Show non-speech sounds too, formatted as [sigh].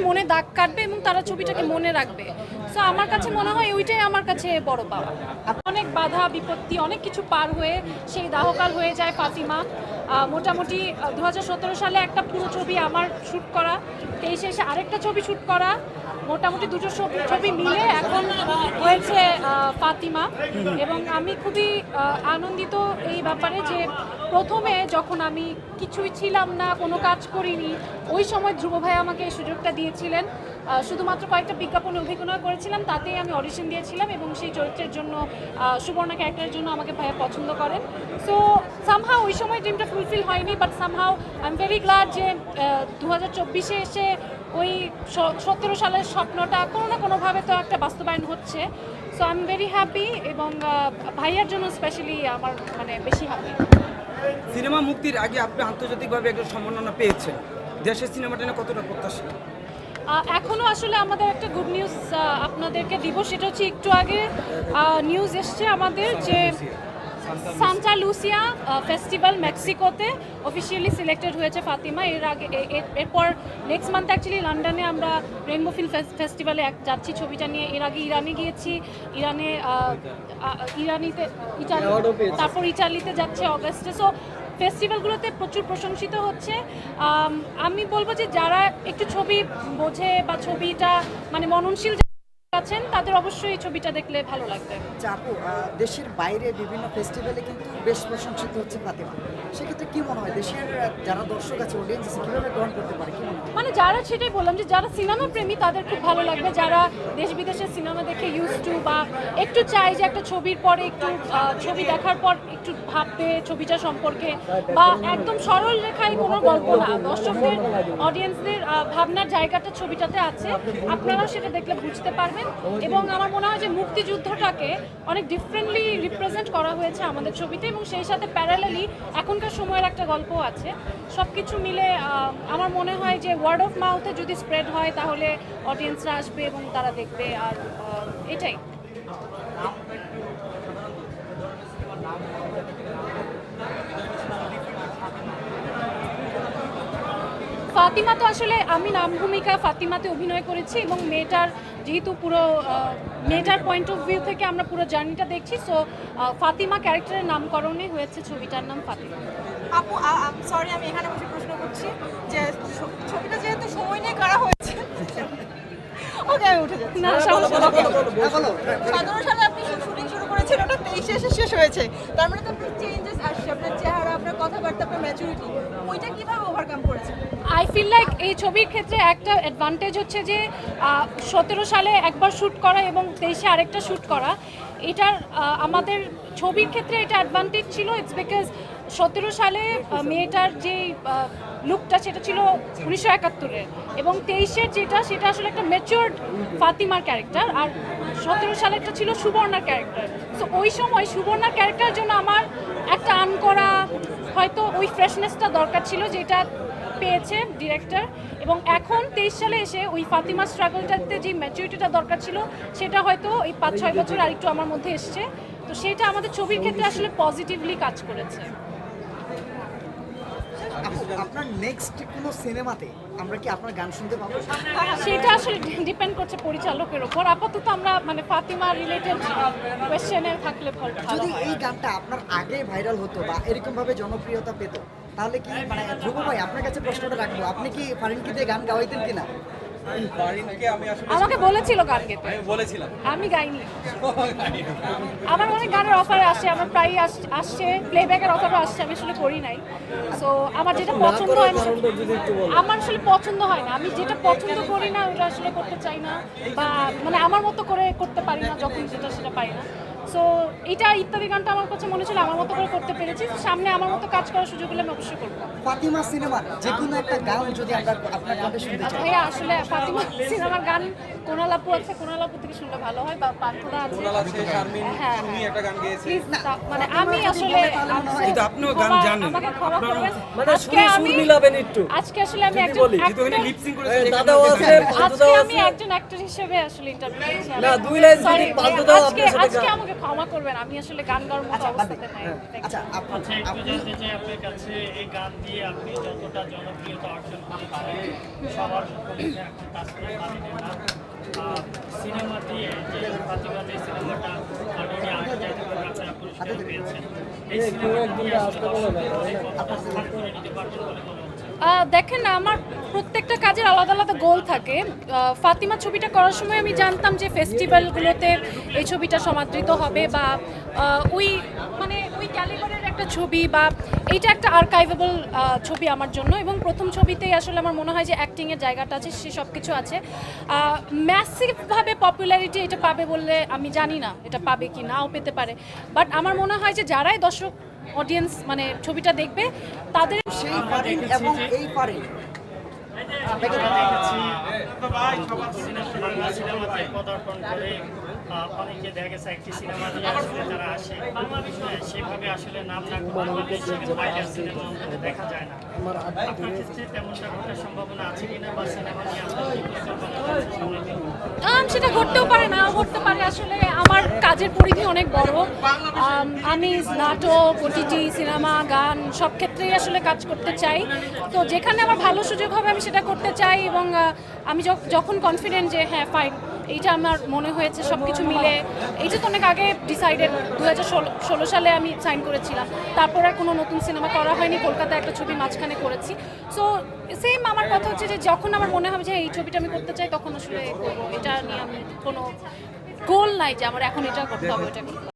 সবসময় মনে দাগ কাটবে এবং তারা ছবিটাকে মনে রাখবে। সো আমার কাছে মনে হয় ওইটাই আমার কাছে বড় পাওয়া। অনেক বাধা, বিপত্তি, অনেক কিছু পার হয়ে সেই দাহকাল হয়ে যায় ফাতিমা। মোটামুটি দু হাজার সতেরো সালে একটা পুরো ছবি আমার শ্যুট করা, তেইশে এসে আরেকটা ছবি শ্যুট করা মোটামুটি দুটো ছবি মিলে এখন হয়েছে ফাতিমা। এবং আমি খুবই আনন্দিত এই ব্যাপারে যে প্রথমে যখন আমি কিছুই ছিলাম না, কোনো কাজ করিনি, ওই সময় ধ্রুব ভাই আমাকে এই সুযোগটা দিয়েছিলেন। শুধুমাত্র কয়েকটা বিজ্ঞাপনে অভিনয় করেছিলাম, তাতেই আমি অডিশন দিয়েছিলাম এবং সেই চরিত্রের জন্য সুবর্ণা ক্যারেক্টারের জন্য আমাকে ভাইয়া পছন্দ করেন। সো সামহাও ওই সময় ড্রিমটা ফুলফিল হয়নি but somehow I am very glad যে দু হাজার চব্বিশে এসে ওই সতেরো সালের স্বপ্নটা কোনো না কোনোভাবে তো একটা বাস্তবায়ন হচ্ছে। So I am very happy এবং ভাইয়ার জন্য স্পেশালি আমার মানে বেশি হ্যাপি সিনেমা মুক্তির আগে আপনি আন্তর্জাতিকভাবে একটা সম্মাননা পেয়েছেন। দেশের সিনেমাটা নিয়ে কতটা প্রত্যাশা? এখনও আসলে আমাদের একটা গুড নিউজ আপনাদেরকে দিব। সেটা হচ্ছে একটু আগে নিউজ এসছে আমাদের যে সান্টা লুসিয়া ফেস্টিভ্যাল মেক্সিকোতে অফিসিয়ালি সিলেক্টেড হয়েছে ফাতিমা। এর আগে এরপর নেক্সট মান্থ অ্যাকচুয়ালি লন্ডনে আমরা রেইনবো ফিল্ম ফেস্টিভ্যালে যাচ্ছি ছবিটা নিয়ে। এর আগে ইরানে গিয়েছি। ইরানে ইরানিতে ইটালি তারপর ইটালিতে যাচ্ছে অগস্টে সো ফেস্টিভ্যালগুলোতে প্রচুর প্রশংসিত হচ্ছে। আম, বলব যে যারা একটু ছবি বোঝে বা ছবিটা মানে মননশীল আছেন তাদের অবশ্যই এই ছবিটা দেখলে ভালো লাগবে। চাপু দেশের বাইরে বিভিন্ন ফেস্টিভ্যালে কিন্তু বেশ প্রশংসিত হচ্ছে ফাতেমা। সেক্ষেত্রে কি মনে হয়, দেশের যারা দর্শক আছে অডিয়েন্স আছে, কীভাবে গ্রহণ করতে পারে, কি মনে যারা সেটাই বললাম যে যারা সিনেমা প্রেমী, তাদের খুব ভালো লাগবে। যারা দেশ বিদেশের সিনেমা দেখে ইউজ টু বা একটু চাই যে একটা ছবির পরে একটু ছবি দেখার পর একটু ভাববে ছবিটা সম্পর্কে বা একদম সরল রেখায় কোনো গল্প না। দর্শকদের অডিয়েন্সদের ভাবনার জায়গাটা ছবিটাতে আছে। আপনারাও সেটা দেখলে বুঝতে পারবেন। এবং আমার মনে হয় যে মুক্তিযুদ্ধটাকে অনেক ডিফারেন্টলি রিপ্রেজেন্ট করা হয়েছে আমাদের ছবিতে। এবং সেই সাথে প্যারালালি এখনকার সময়ের একটা গল্প আছে। সব কিছু মিলে আমার মনে হয় যে ওয়ার্ড অফ মাউথে যদি স্প্রেড হয়, তাহলে অডিয়েন্সরা আসবে এবং তারা দেখবে। আর এটাই। ফাতিমা তো আসলে আমি নাম ভূমিকা ফাতিমাতে অভিনয় করেছি এবং মেয়েটার যেহেতু পুরো মেয়েটার পয়েন্ট অফ ভিউ থেকে আমরা পুরো জার্নিটা দেখছি সো ফাতিমা ক্যারেক্টারের নামকরণে হয়েছে ছবিটার নাম ফাতিমা আপু সরি আমি এখানে বসে প্রশ্ন করছি যে ছবিটা যেহেতু সময় নিয়ে করা হয়েছে ওকে আমি উঠে যাচ্ছি না। হ্যাঁ, সতেরো সালে আপনি শুটিং শুরু করেছেন ওটা তেইশে এসে শেষ হয়েছে তার মানে তো চেঞ্জেস আসছে আপনার কথাবার্তা, আপনার ম্যাচুরিটি ওইটা কীভাবে ওভারকাম করেছেন? আই ফিল লাইক এই ছবির ক্ষেত্রে একটা অ্যাডভান্টেজ হচ্ছে যে সতেরো সালে একবার শ্যুট করা এবং তেইশে আরেকটা শ্যুট করা, এটার আমাদের ছবির ক্ষেত্রে এটা অ্যাডভান্টেজ ছিল ইটস বিকজ সতেরো সালে মেয়েটার যে লুকটা সেটা ছিল উনিশশো একাত্তরের। এবং তেইশের যেটা, সেটা আসলে একটা ম্যাচিওর্ড ফাতিমার ক্যারেক্টার আর সতেরো সালেরটা ছিল সুবর্ণার ক্যারেক্টার সো ওই সময় সুবর্ণার ক্যারেক্টার জন্য আমার একটা আন করা হয়তো ওই ফ্রেশনেসটা দরকার ছিল যেটা পেয়েছে ডিরেক্টর এবং এখন তেইশ সালে এসে ওই ফাতিমা স্ট্রাগলটাতে যে ম্যাচুরিটিটা দরকার ছিল, সেটা হয়তো এই পাঁচ ছয় বছর আরেকটু আমার মধ্যে এসছে। তো সেটা আমাদের ছবির ক্ষেত্রে আসলে পজিটিভলি কাজ করেছে। আপনার নেক্সট কোনো সিনেমাতে আমরা কি আপনার গান শুনতে পাবো? সেটা আসলে ডিপেন্ড করছে পরিচালকের ওপর আপাতত আমরা মানে ফাতিমা রিলেটেড কোয়েশ্চেনে থাকলে ভালো যদি এই গানটা আপনার আগে ভাইরাল হতো বা এরকম ভাবে জনপ্রিয়তা পেত তাহলে কি মানে ধ্রুব ভাই আপনার কাছে প্রশ্নটা রাখব আপনি কি ফারিনকি দিয়ে গান গাওয়াইতেন কিনা? আমাকে বলেছিল গান গেতে আমি বলেছিলাম। আমি গাইনি। [laughs] আমার অনেক গানের অফার আসে আমার প্রায়ই আস- আসছে প্লেব্যাকের অফারও আসছে আমি আসলে করি নাই। সো আমার যেটা পছন্দ হয় আমার আসলে পছন্দ হয় না। আমি যেটা পছন্দ করি না ওটা আসলে করতে চাই না। বা মানে আমার মতো করে করতে পারি না যখন যেটা সেটা পারি না। সো এটা ইত্যাদি গানটা আমার কাছে মনে ছিল আমার মতো করে করতে পেরেছি। সামনে আমার মতো কাজ করার সুযোগ হলে আমি অবশ্যই করব। ফাতিমা সিনেমার যে কোনো একটা গান যদি আমরা আপনার কণ্ঠে শুনতে চাই। ভাইয়া আসলে ফাতিমা সিনেমার গান কোনাল আপু আছে কোনাল আপু থেকে শুনলে ভালো হয় বা পান্থদা আছে। কোনাল আছে শারমিন হ্যাঁ, হ্যাঁ। একটা গান গেয়েছে মানে আমি আসলে কিন্তু আপনিও গান জানেন। আমাকে ক্ষমা করবেন। মানে আজকে সুর- মিলাবেন একটু। আজকে আসলে আমি যদি একজন বলি, যেহেতু ওখানে লিপসিং এই করেছে দাদাও আছে আজকে আমি একজন অ্যাক্টর হিসেবে আসলে ইন্টারভিউ না, দুই লাইন যদি আজকে আপনার সাথে আজকে আমাকে ক্ষমা করবেন আমি আসলে গান গাওয়ার মতো আচ্ছা অবস্থাতে নাই। হ্যাঁ. আচ্ছা আচ্ছা একটু জানতে চাই আপনার কাছে এই গান দিয়ে আপনি যতটা জনপ্রিয়তা অর্জন সবার মুখে এখন তাসকিয়া মালিকের সিনেমা দিয়ে যে ফাতিমা যে সিনেমাটা অলরেডি আন্তর্জাতিক আপনারা পুরস্কার পেয়েছেন। এই সিনেমাটা দিয়ে আসলে দর্শকদের কতটা স্থান করে নিতে পারবেন বলে মনে হচ্ছে। দেখেন আমার প্রত্যেকটা কাজের আলাদা আলাদা গোল থাকে। ফাতিমা ছবিটা করার সময় আমি জানতাম যে ফেস্টিভ্যালগুলোতে এই ছবিটা সমাদৃত হবে বা ওই মানে ওই ক্যালিবারের একটা ছবি বা এইটা একটা আর্কাইভেবল ছবি আমার জন্য এবং প্রথম ছবিতেই আসলে আমার মনে হয় যে অ্যাক্টিংয়ের জায়গাটা আছে, সে সব কিছু আছে ম্যাসিভভাবে পপুলারিটি এটা পাবে বললে আমি জানি না এটা পাবে কি নাও পেতে পারে। বাট আমার মনে হয় যে যারাই দর্শক অডিয়েন্স মানে ছবিটা দেখবে তাদের সেই ফারিন এবং এই ফারিন। আমরা দেখেছি সিনেমা বাংলা সিনেমাতে পদার্পণ করে অনেকে দেখা গেছে একটি সিনেমা দিয়ে আসলে তারা আসে। বাংলা বিষয়ে সেভাবে আসলে নাম না সিনেমা দেখা যায় না। আপনার ক্ষেত্রে তেমনটা ঘটার সম্ভাবনা আছে কিনা? বা সিনেমা নিয়ে আপনার কি পরিকল্পনা সেটা ঘটতেও পারে না ঘটতে পারে। আসলে আমার কাজের পরিধি অনেক বড়। আমি নাটক ওটিটি সিনেমা, গান সব ক্ষেত্রেই আসলে কাজ করতে চাই। তো যেখানে আমার ভালো সুযোগ হবে আমি সেটা করতে চাই এবং আমি যখ- যখন কনফিডেন্ট যে হ্যাঁ ফাইন এইটা আমার মনে হয়েছে সব কিছু মিলে। এইটা তো অনেক আগে ডিসাইডেড দু হাজার ষোলো সালে আমি সাইন করেছিলাম। তারপর আর কোনো নতুন সিনেমা করা হয়নি, কলকাতায় একটা ছবি মাঝখানে করেছি। সো সেম আমার কথা হচ্ছে যে যখন আমার মনে হবে যে এই ছবিটা আমি করতে চাই, তখন আসলে এটা নিয়ে আমি কোনো গোল নাই যে আমার এখন এটা করতে হবে এটা করতে হবে।